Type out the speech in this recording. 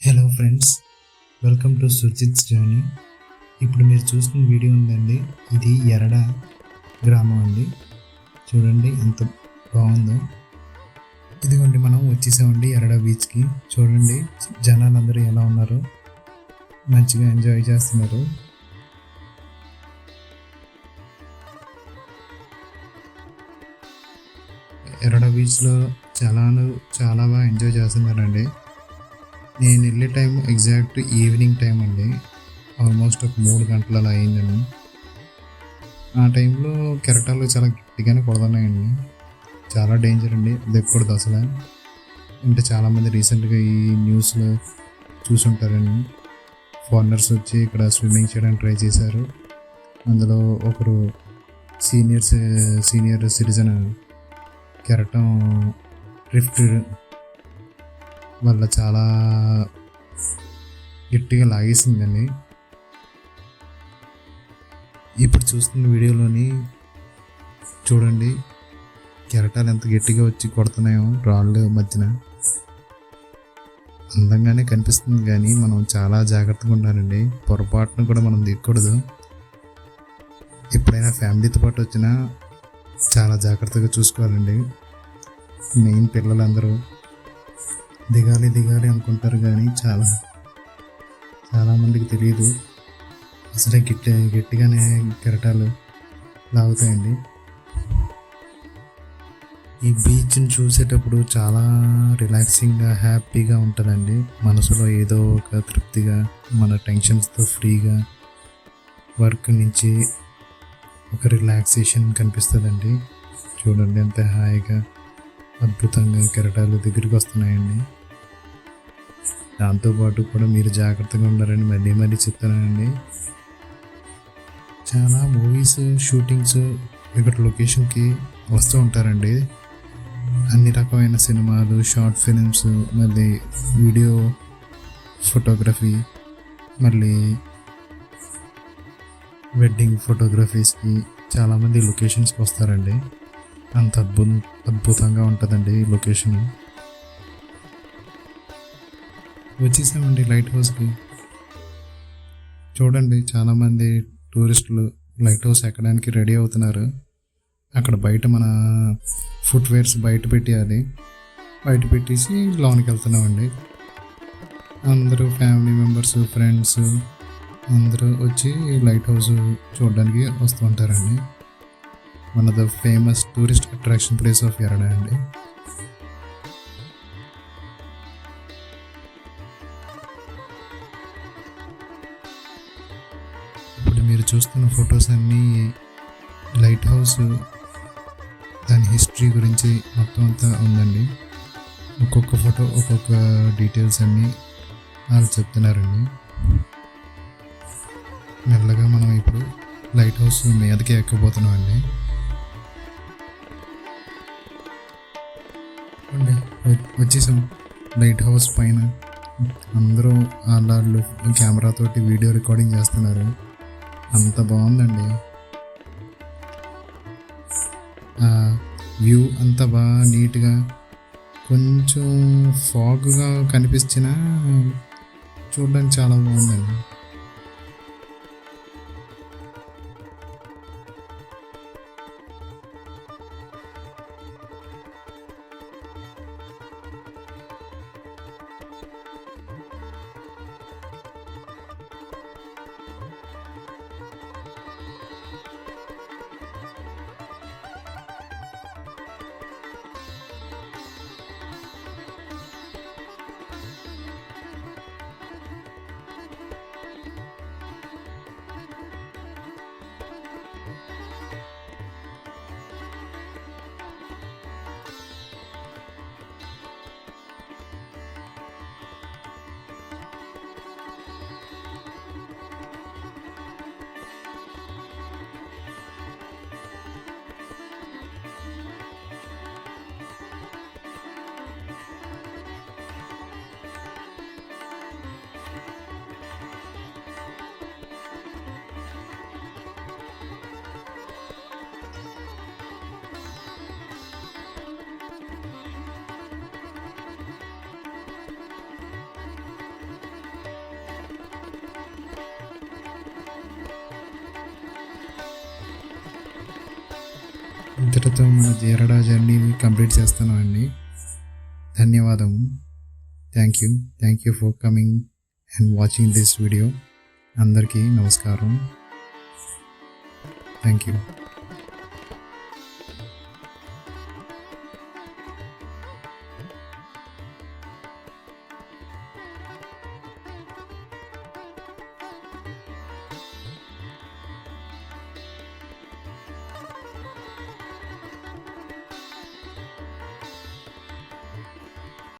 Hello friends welcome to Sujith's journey ఇప్పుడు మీరు చూస్తున్న వీడియో ఉందండి. ఇది ఎరడ గ్రామం అండి. చూడండి ఎంత బాగుందో. ఇదిగోండి మనం వచ్చేసామండి ఎరడ బీచ్కి చూడండి జనాలు అందరూ ఎలా ఉన్నారు? మంచిగా ఎంజాయ్ చేస్తున్నారు. ఎరడ బీచ్లో చాలా చాలా బాగా ఎంజాయ్ చేస్తున్నారండి. నేను వెళ్ళే టైం ఎగ్జాక్ట్ ఈవినింగ్ టైం అండి. ఆల్మోస్ట్ ఒక మూడు గంటల అలా అయిందండి. ఆ టైంలో కెరటాలు చాలా గట్టిగానే కొడుతున్నాయండి. చాలా డేంజర్ అండి. దెక్కకూడదు అసలు అంటే చాలామంది రీసెంట్గా ఈ న్యూస్లో చూసుంటారండి. ఫారినర్స్ వచ్చి ఇక్కడ స్విమ్మింగ్ చేయడానికి ట్రై చేశారు. అందులో ఒకరు సీనియర్స్ సీనియర్ సిటిజన్ కెరటం రిఫ్ట్ వల్ల చాలా గట్టిగా లాగేసిందండి. ఇప్పుడు చూస్తున్న వీడియోలోని చూడండి కెరటాలు ఎంత గట్టిగా వచ్చి కొడుతున్నాయో రాళ్ళు మధ్యన. అందంగానే కనిపిస్తుంది కానీ మనం చాలా జాగ్రత్తగా ఉండాలండి. పొరపాటును కూడా మనం దిగకూడదు. ఎప్పుడైనా ఫ్యామిలీతో పాటు వచ్చినా చాలా జాగ్రత్తగా చూసుకోవాలండి. మెయిన్ పిల్లలందరూ దిగాలి దిగాలి అనుకుంటారు కానీ చాలా చాలామందికి తెలియదు అసలే గిట్టి గట్టిగానే కెరటాలు లాగుతాయండి. ఈ బీచ్ని చూసేటప్పుడు చాలా రిలాక్సింగ్గా హ్యాపీగా ఉంటుందండి. మనసులో ఏదో ఒక తృప్తిగా మన టెన్షన్స్తో ఫ్రీగా వర్క్ నుంచి ఒక రిలాక్సేషన్ కనిపిస్తుందండి. చూడండి ఎంత హాయిగా అద్భుతంగా కెరటాలు దగ్గరికి వస్తున్నాయండి. దాంతోపాటు కూడా మీరు జాగ్రత్తగా ఉండాలని మళ్ళీ మళ్ళీ చెప్తున్నానండి చాలా మూవీస్ షూటింగ్స్ ఇక్కడ లొకేషన్కి వస్తూ ఉంటారండి. అన్ని రకమైన సినిమాలు షార్ట్ ఫిలిమ్స్ మళ్ళీ వీడియో ఫోటోగ్రఫీ మళ్ళీ వెడ్డింగ్ ఫోటోగ్రఫీస్కి చాలామంది లొకేషన్స్కి వస్తారండి. అంత అద్భుత అద్భుతంగా ఉంటుందండి ఈ లొకేషన్ వచ్చేసామండి లైట్ హౌస్కి చూడండి చాలామంది టూరిస్టులు లైట్ హౌస్ ఎక్కడానికి రెడీ అవుతున్నారు. అక్కడ బయట మన ఫుట్వేర్స్ బయట పెట్టేయాలి. బయట పెట్టేసి లోనికి వెళ్తున్నామండి. అందరూ ఫ్యామిలీ మెంబర్స్ ఫ్రెండ్స్ అందరూ వచ్చి లైట్ హౌస్ చూడడానికి వస్తూ ఉంటారండి. One of the famous tourist attraction place of Yerada అండి. మీరు చూస్తున్న ఫొటోస్ అన్నీ లైట్ హౌస్ దాని హిస్టరీ గురించి మొత్తం అంతా ఉందండి. ఒక్కొక్క ఫోటో ఒక్కొక్క డీటెయిల్స్ అన్నీ వాళ్ళు చెప్తున్నారండి. మెల్లగా మనం ఇప్పుడు లైట్ హౌస్ మీదకి ఎక్కబోతున్నాం అండి వచ్చేసాం. లైట్ హౌస్ పైన అందరూ వాళ్ళు కెమెరాతోటి వీడియో రికార్డింగ్ చేస్తున్నారు. అంత బాగుందండి. వ్యూ అంత బాగా నీట్గా కొంచెం ఫాగ్గా కనిపించినా చూడడానికి చాలా బాగుందండి. ఇంతటితో మన జీరడా జర్నీని కంప్లీట్ చేస్తున్నామండి ధన్యవాదము. Thank you thank you for coming and watching this video అందరికీ నమస్కారం. Thank you